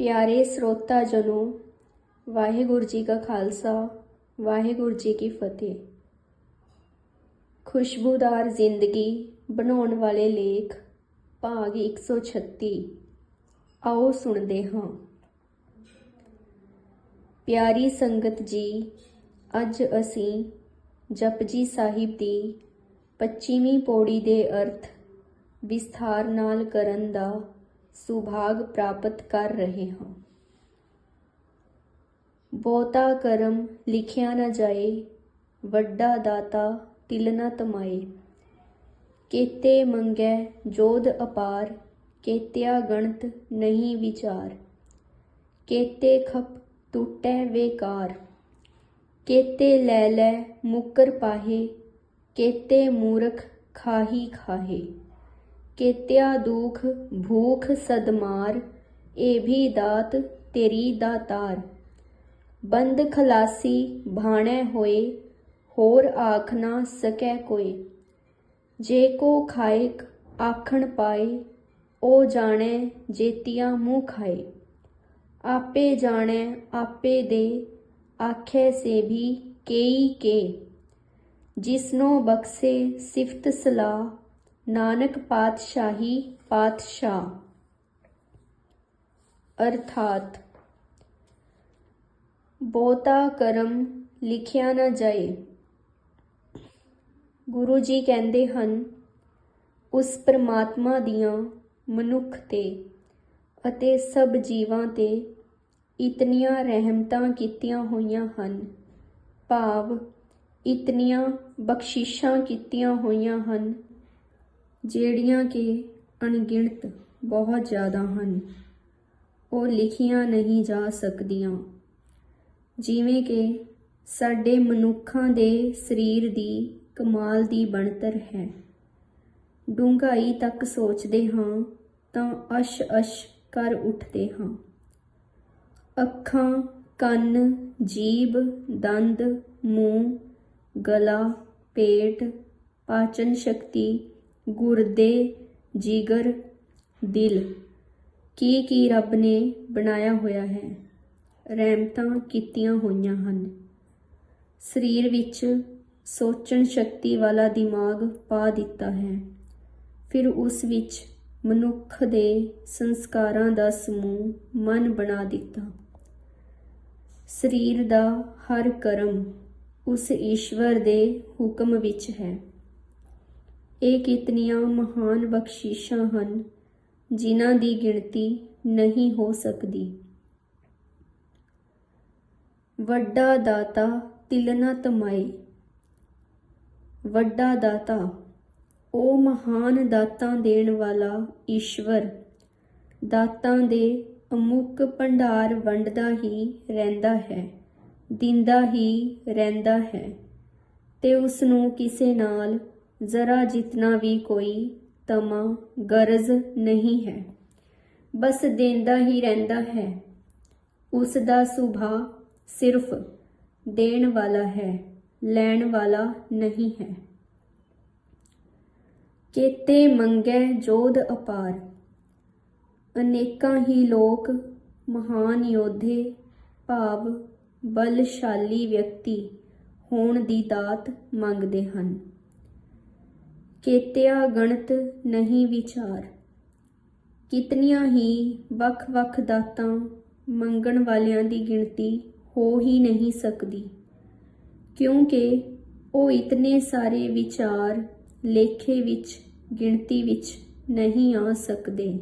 ਪਿਆਰੇ ਸਰੋਤਾ ਜਨੋ, ਵਾਹਿਗੁਰੂ ਜੀ ਕਾ ਖਾਲਸਾ, ਵਾਹਿਗੁਰੂ ਜੀ ਕੀ ਫਤਿਹ। ਖੁਸ਼ਬੂਦਾਰ ਜ਼ਿੰਦਗੀ ਬਣਾਉਣ ਵਾਲੇ ਲੇਖ, ਭਾਗ 136 ਆਓ ਸੁਣਦੇ ਹਾਂ। ਪਿਆਰੀ ਸੰਗਤ ਜੀ, ਅੱਜ ਅਸੀਂ ਜਪਜੀ ਸਾਹਿਬ ਦੀ 25ਵੀਂ ਪੌੜੀ ਦੇ ਅਰਥ ਵਿਸਥਾਰ ਨਾਲ ਕਰਨ ਦਾ ਸੁਭਾਗ ਪ੍ਰਾਪਤ ਕਰ ਰਹੇ ਹਾਂ। ਬਹੁਤਾ ਕਰਮ ਲਿਖਿਆ ਨਾ ਜਾਏ, ਵੱਡਾ ਦਾਤਾ ਤਿਲ ਨਾ ਤਮਾਏ। ਕੇਤੇ ਮੰਗੈ ਜੋਧ ਅਪਾਰ, ਕੇਤਿਆ ਗਣਤ ਨਹੀਂ ਵਿਚਾਰ। ਕੇਤੇ ਖਪ ਟੁੱਟੈ ਵੇਕਾਰ, ਕੇਤੇ ਲੈ ਲੈ ਮੁਕਰ ਪਾਹੇ, ਕੇਤੇ ਮੂਰਖ ਖਾਹੀ ਖਾਹੇ। ਕੇਤਿਆ ਦੂਖ ਭੂਖ ਸਦਮਾਰ ਇਹ ਵੀ ਦਾਤ ਤੇਰੀ ਦਾਤਾਰ ਬੰਦ ਖਲਾਸੀ ਭਾਣੈ ਹੋਏ, ਹੋਰ ਆਖ ਨਾ ਸਕੈ ਕੋਈ। ਜੇ ਕੋ ਖਾਇਕ ਆਖਣ ਪਾਏ ਉਹ ਜਾਣੈ ਜੇਤੀਆਂ ਮੂੰਹ ਖਾਏ। ਆਪੇ ਜਾਣੈ, ਆਪੇ ਦੇ, ਆਖੇ ਸੇ ਵੀ ਕੇਈ ਕੇ। ਜਿਸਨੋ ਬਖਸੇ ਸਿਫਤ ਸਲਾਹ ਨਾਨਕ ਪਾਤਸ਼ਾਹੀ ਪਾਤਸ਼ਾਹ। ਅਰਥਾਤ, ਬਹੁਤਾ ਕਰਮ ਲਿਖਿਆ ਨਾ ਜਾਏ। ਗੁਰੂ ਜੀ ਕਹਿੰਦੇ ਹਨ, ਉਸ ਪ੍ਰਮਾਤਮਾ ਦੀਆਂ ਮਨੁੱਖ ਤੇ ਅਤੇ ਸਭ ਜੀਵਾਂ ਤੇ ਇਤਨੀਆਂ ਰਹਿਮਤਾਂ ਕੀਤੀਆਂ ਹੋਈਆਂ ਹਨ। ਭਾਵ, ਇਤਨੀਆਂ ਬਖਸ਼ਿਸ਼ਾਂ ਕੀਤੀਆਂ ਹੋਈਆਂ ਹਨ। ਜਿਹੜੀਆਂ ਕਿ ਅਣਗਿਣਤ ਬਹੁਤ ਜ਼ਿਆਦਾ ਹਨ, ਉਹ ਲਿਖੀਆਂ ਨਹੀਂ ਜਾ ਸਕਦੀਆਂ। ਜਿਵੇਂ ਕਿ ਸਾਡੇ ਮਨੁੱਖਾਂ ਦੇ ਸਰੀਰ ਦੀ ਕਮਾਲ ਦੀ ਬਣਤਰ ਹੈ। ਡੂੰਘਾਈ ਤੱਕ ਸੋਚਦੇ ਹਾਂ ਤਾਂ ਅਸ਼ ਅਸ਼ ਕਰ ਉੱਠਦੇ ਹਾਂ। ਅੱਖਾਂ, ਕੰਨ, ਜੀਭ, ਦੰਦ, ਮੂੰਹ, ਗਲਾ, ਪੇਟ, ਪਾਚਨ ਸ਼ਕਤੀ ਗੁਰਦੇ ਜਿਗਰ ਦਿਲ। ਕੀ ਕੀ ਰੱਬ ਨੇ ਬਣਾਇਆ ਹੋਇਆ ਹੈ? ਰਹਿਮਤਾਂ ਕੀਤੀਆਂ ਹੋਈਆਂ ਹਨ। ਸਰੀਰ ਵਿੱਚ ਸੋਚਣ ਸ਼ਕਤੀ ਵਾਲਾ ਦਿਮਾਗ ਪਾ ਦਿੱਤਾ ਹੈ। ਫਿਰ ਉਸ ਵਿੱਚ ਮਨੁੱਖ ਦੇ ਸੰਸਕਾਰਾਂ ਦਾ ਸਮੂਹ ਮਨ ਬਣਾ ਦਿੱਤਾ। ਸਰੀਰ ਦਾ ਹਰ ਕਰਮ ਉਸ ਈਸ਼ਵਰ ਦੇ ਹੁਕਮ ਵਿੱਚ ਹੈ। ਇਹ ਕਿਤਨੀਆਂ ਮਹਾਨ ਬਖਸ਼ਿਸ਼ਾਂ ਹਨ, ਜਿਨ੍ਹਾਂ ਦੀ ਗਿਣਤੀ ਨਹੀਂ ਹੋ ਸਕਦੀ। ਵੱਡਾ ਦਾਤਾ ਤਿਲਨਾ ਤਮਾਈ। ਵੱਡਾ ਦਾਤਾ, ਉਹ ਮਹਾਨ ਦਾਤਾਂ ਦੇਣ ਵਾਲਾ ਈਸ਼ਵਰ। ਦਾਤਾਂ ਦੇ ਅਮੁੱਕ ਭੰਡਾਰ ਵੰਡਦਾ ਹੀ ਰਹਿੰਦਾ ਹੈ, ਦਿੰਦਾ ਹੀ ਰਹਿੰਦਾ ਹੈ ਤੇ ਉਸ ਨੂੰ ਕਿਸੇ ਨਾਲ ਜ਼ਰਾ ਜਿਤਨਾ ਵੀ ਕੋਈ ਤਮਾ ਗਰਜ਼ ਨਹੀਂ ਹੈ, ਬਸ ਦੇਂਦਾ ਹੀ ਰਹਿੰਦਾ ਹੈ। ਉਸ ਦਾ ਸੁਭਾਅ ਸਿਰਫ ਦੇਣ ਵਾਲਾ ਹੈ, ਲੈਣ ਵਾਲਾ ਨਹੀਂ ਹੈ। ਕੇਤੇ ਮੰਗੈ ਜੋਧ ਅਪਾਰ, ਅਨੇਕਾਂ ਹੀ ਲੋਕ ਮਹਾਨ ਯੋਧੇ, ਭਾਵ ਬਲਸ਼ਾਲੀ ਵਿਅਕਤੀ ਹੋਣ ਦੀ ਦਾਤ ਮੰਗਦੇ ਹਨ। ਕੇਤਿਆ ਗਣਤ ਨਹੀਂ ਵਿਚਾਰ। ਕਿਤਨੀਆਂ ਹੀ ਵੱਖ-ਵੱਖ ਦਾਤਾਂ ਮੰਗਣ ਵਾਲਿਆਂ ਦੀ ਗਿਣਤੀ ਹੋ ਹੀ ਨਹੀਂ ਸਕਦੀ। ਕਿਉਂਕਿ ਉਹ ਇਤਨੇ ਸਾਰੇ ਵਿਚਾਰ ਲੇਖੇ ਵਿੱਚ, ਗਿਣਤੀ ਵਿੱਚ ਨਹੀਂ ਆ ਸਕਦੇ।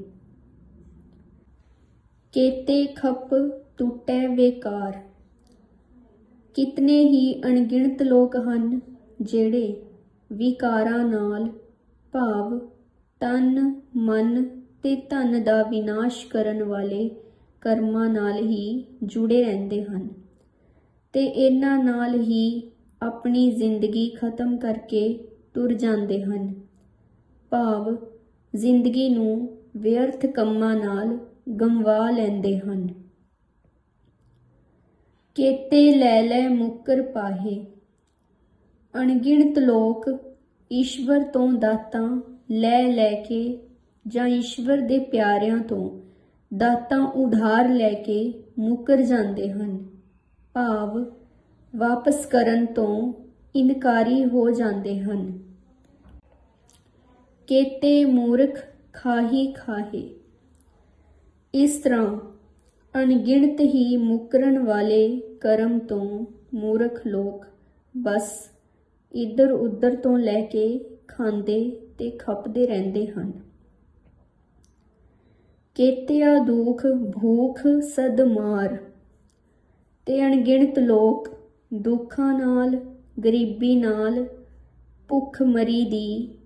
ਕੇਤੇ ਖੱਪ ਟੁੱਟੇ ਵੇਕਾਰ ਕਿਤਨੇ ਹੀ ਅਣਗਿਣਤ ਲੋਕ ਹਨ ਜਿਹੜੇ ਵਿਕਾਰਾਂ ਨਾਲ ਭਾਵ ਤਨ, ਮਨ ਤੇ ਧਨ ਦਾ ਵਿਨਾਸ਼ ਕਰਨ ਵਾਲੇ ਕਰਮਾਂ ਨਾਲ ਹੀ ਜੁੜੇ ਰਹਿੰਦੇ ਹਨ। ਤੇ ਇਹਨਾਂ ਨਾਲ ਹੀ ਆਪਣੀ ਜ਼ਿੰਦਗੀ ਖਤਮ ਕਰਕੇ ਤੁਰ ਜਾਂਦੇ ਹਨ। ਭਾਵ ਜ਼ਿੰਦਗੀ ਨੂੰ ਵਿਅਰਥ ਕੰਮਾਂ ਨਾਲ ਗੰਵਾ ਲੈਂਦੇ ਹਨ। ਕੇਤੇ ਲੈ ਲੈ ਮੁੱਕਰ ਪਾਹੇ। ਅਣਗਿਣਤ ਲੋਕ ਈਸ਼ਵਰ ਤੋਂ ਦਾਤਾਂ ਲੈ ਲੈ ਕੇ ਜਾਂ ਈਸ਼ਵਰ ਦੇ ਪਿਆਰਿਆਂ ਤੋਂ ਦਾਤਾਂ ਉਧਾਰ ਲੈ ਕੇ ਮੁਕਰ ਜਾਂਦੇ ਹਨ। ਭਾਵ ਵਾਪਸ ਕਰਨ ਤੋਂ ਇਨਕਾਰੀ ਹੋ ਜਾਂਦੇ ਹਨ। ਕੇਤੇ ਮੂਰਖ ਖਾਹੀ ਖਾਹੇ। ਇਸ ਤਰ੍ਹਾਂ ਅਣਗਿਣਤ ਹੀ ਮੁਕਰਨ ਵਾਲੇ ਕਰਮ ਤੋਂ ਮੂਰਖ ਲੋਕ ਬਸ ਇੱਧਰ ਉੱਧਰ ਤੋਂ ਲੈ ਕੇ ਖਾਂਦੇ ਤੇ ਖਪਦੇ ਰਹਿੰਦੇ ਹਨ। ਕੇਤਿਆ ਦੁਖ, ਭੂਖ, ਸਦ ਮਾਰ। ਤੇ ਅਣਗਿਣਤ ਲੋਕ ਦੁੱਖਾਂ ਨਾਲ, ਗਰੀਬੀ ਨਾਲ ਭੁੱਖ ਮਰੀ ਦੀ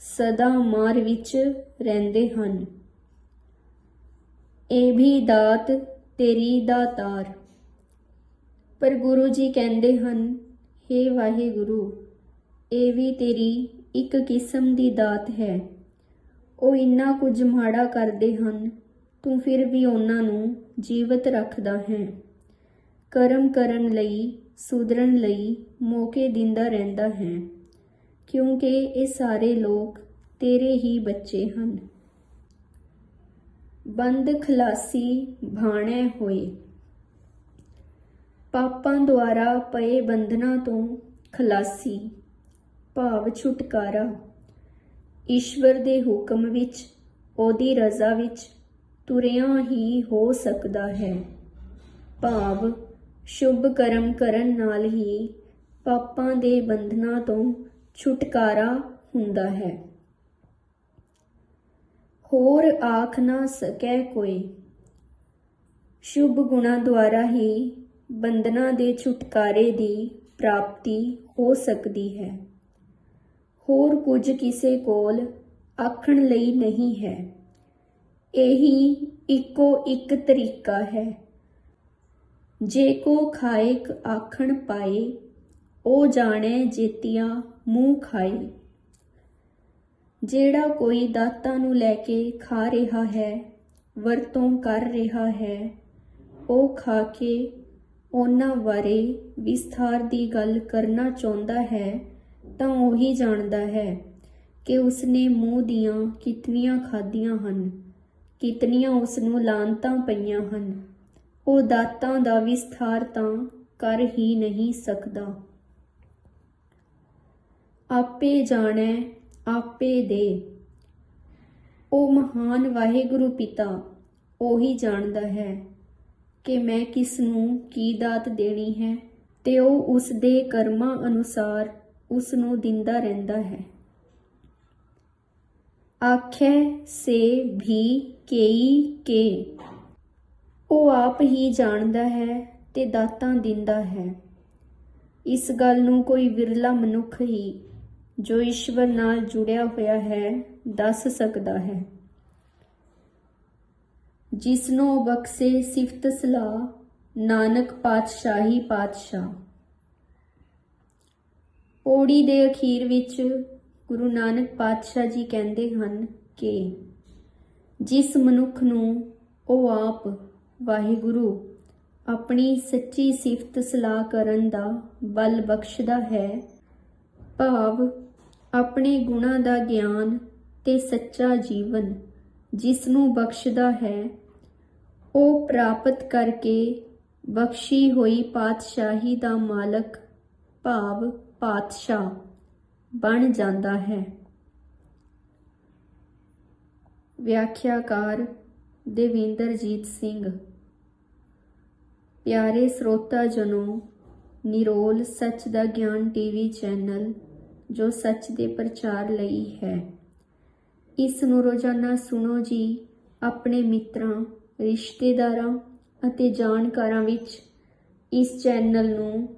ਸਦਾ ਮਾਰ ਵਿੱਚ ਰਹਿੰਦੇ ਹਨ। ਇਹ ਵੀ ਦਾਤ ਤੇਰੀ ਦਾਤਾਰ। ਪਰ ਗੁਰੂ ਜੀ ਕਹਿੰਦੇ ਹਨ हे ਵਾਹਿਗੁਰੂ ਇਹ ਵੀ ਤੇਰੀ ਇੱਕ ਕਿਸਮ ਦੀ ਦਾਤ ਹੈ। ਉਹ ਇੰਨਾ ਕੁਝ ਮਾੜਾ ਕਰਦੇ ਹਨ, ਤੂੰ ਫਿਰ ਵੀ ਉਹਨਾਂ ਨੂੰ ਜੀਵਤ ਰੱਖਦਾ ਹੈ। ਕਰਮ ਕਰਨ ਲਈ, ਸੁਧਰਨ ਲਈ ਮੌਕੇ ਦਿੰਦਾ ਰਹਿੰਦਾ ਹੈ, ਕਿਉਂਕਿ ਇਹ ਸਾਰੇ ਲੋਕ ਤੇਰੇ ਹੀ ਬੱਚੇ ਹਨ। ਬੰਦ ਖਲਾਸੀ ਭਾਣੇ ਹੋਏ। ਪਾਪਾਂ ਦੁਆਰਾ ਪਏ ਬੰਧਨਾਂ ਤੋਂ ਖਲਾਸੀ। ਭਾਵ ਛੁਟਕਾਰਾ। ਈਸ਼ਵਰ ਦੇ ਹੁਕਮ ਵਿੱਚ, ਉਹਦੀ ਰਜ਼ਾ ਵਿੱਚ ਤੁਰਿਆ ਹੀ ਹੋ ਸਕਦਾ ਹੈ। ਭਾਵ, ਸ਼ੁਭ ਕਰਮ ਕਰਨ ਨਾਲ ਹੀ ਪਾਪਾਂ ਦੇ ਬੰਧਨਾਂ ਤੋਂ ਛੁਟਕਾਰਾ ਹੁੰਦਾ ਹੈ। ਹੋਰ ਆਖ ਨਾ ਸਕੈ ਕੋਈ। ਸ਼ੁਭ ਗੁਣਾ ਦੁਆਰਾ ਹੀ ਬੰਧਨਾਂ ਦੇ ਛੁਟਕਾਰੇ ਦੀ ਪ੍ਰਾਪਤੀ ਹੋ ਸਕਦੀ ਹੈ। ਹੋਰ ਕੁਝ ਕਿਸੇ ਕੋਲ ਆਖਣ ਲਈ ਨਹੀਂ ਹੈ। ਇਹੀ ਇੱਕੋ ਇੱਕ ਤਰੀਕਾ ਹੈ। ਜੇ ਕੋ ਖਾਇਕ ਆਖਣ ਪਾਏ ਉਹ ਜਾਣੇ ਜੇਤੀਆਂ ਮੂੰਹ ਖਾਏ। ਜਿਹੜਾ ਕੋਈ ਦਾਤਾਂ ਨੂੰ ਲੈ ਕੇ ਖਾ ਰਿਹਾ ਹੈ, ਵਰਤੋਂ ਕਰ ਰਿਹਾ ਹੈ ਉਹ ਖਾ ਕੇ ਉਹਨਾਂ ਬਾਰੇ ਵਿਸਥਾਰ ਦੀ ਗੱਲ ਕਰਨਾ ਚਾਹੁੰਦਾ ਹੈ ਤਾਂ ਉਹੀ ਜਾਣਦਾ ਹੈ ਕਿ ਉਸਨੇ ਮੂੰਹ ਦੀਆਂ ਕਿਤਨੀਆਂ ਖਾਧੀਆਂ ਹਨ, ਕਿਤਨੀਆਂ ਉਸ ਨੂੰ ਲਾਂਤਾਂ ਪਈਆਂ ਹਨ। ਉਹ ਦਾਤਾਂ ਦਾ ਵਿਸਥਾਰ ਤਾਂ ਕਰ ਹੀ ਨਹੀਂ ਸਕਦਾ। ਆਪੇ ਜਾਣੈ, ਆਪੇ ਦੇ। ਉਹ ਮਹਾਨ ਵਾਹਿਗੁਰੂ ਪਿਤਾ, ਉਹੀ ਜਾਣਦਾ ਹੈ ਕਿ ਮੈਂ ਕਿਸ ਨੂੰ ਕੀ ਦਾਤ ਦੇਣੀ ਹੈ ਤੇ ਉਹ ਉਸ ਦੇ ਕਰਮਾਂ ਅਨੁਸਾਰ ਉਸ ਨੂੰ ਦਿੰਦਾ ਰਹਿੰਦਾ ਹੈ। ਆਖੈ, ਸੇ ਵੀ ਕੇਈ ਕੇ। ਉਹ ਆਪ ਹੀ ਜਾਣਦਾ ਹੈ ਤੇ ਦਾਤਾਂ ਦਿੰਦਾ ਹੈ। ਇਸ ਗੱਲ ਨੂੰ ਕੋਈ ਵਿਰਲਾ ਮਨੁੱਖ ਹੀ ਜੋ ਈਸ਼ਵਰ ਨਾਲ ਜੁੜਿਆ ਹੋਇਆ ਹੈ, ਦੱਸ ਸਕਦਾ ਹੈ। ਜਿਸ ਨੂੰ ਬਖਸ਼ੇ ਸਿਫਤ ਸਲਾਹ, ਨਾਨਕ ਪਾਤਸ਼ਾਹੀ ਪਾਤਸ਼ਾਹ। ਪੌੜੀ ਦੇ ਅਖੀਰ ਵਿੱਚ ਗੁਰੂ ਨਾਨਕ ਪਾਤਸ਼ਾਹ ਜੀ ਕਹਿੰਦੇ ਹਨ ਕਿ ਜਿਸ ਮਨੁੱਖ ਨੂੰ ਉਹ ਆਪ ਵਾਹਿਗੁਰੂ ਆਪਣੀ ਸੱਚੀ ਸਿਫਤ ਸਲਾਹ ਕਰਨ ਦਾ ਬਲ ਬਖਸ਼ਦਾ ਹੈ, ਭਾਵ ਆਪਣੇ ਗੁਣਾਂ ਦਾ ਗਿਆਨ ਤੇ ਸੱਚਾ ਜੀਵਨ ਜਿਸ ਨੂੰ ਬਖਸ਼ਦਾ ਹੈ, ਉਹ ਪ੍ਰਾਪਤ ਕਰਕੇ ਬਖਸ਼ੀ ਹੋਈ ਪਾਤਸ਼ਾਹੀ ਦਾ ਮਾਲਕ, ਭਾਵ ਪਾਤਸ਼ਾਹ ਬਣ ਜਾਂਦਾ ਹੈ। ਵਿਆਖਿਆਕਾਰ ਦੇਵਿੰਦਰਜੀਤ ਸਿੰਘ। ਪਿਆਰੇ ਸਰੋਤਾ ਜਨੋ, ਨਿਰੋਲ ਸੱਚ ਦਾ ਗਿਆਨ ਟੀਵੀ ਚੈਨਲ, ਜੋ ਸੱਚ ਦੇ ਪ੍ਰਚਾਰ ਲਈ ਹੈ। ਇਸ ਨੂੰ ਰੋਜ਼ਾਨਾ ਸੁਣੋ ਜੀ, ਆਪਣੇ ਮਿੱਤਰਾਂ, ਰਿਸ਼ਤੇਦਾਰਾਂ ਅਤੇ ਜਾਣਕਾਰਾਂ ਵਿੱਚ ਇਸ ਚੈਨਲ ਨੂੰ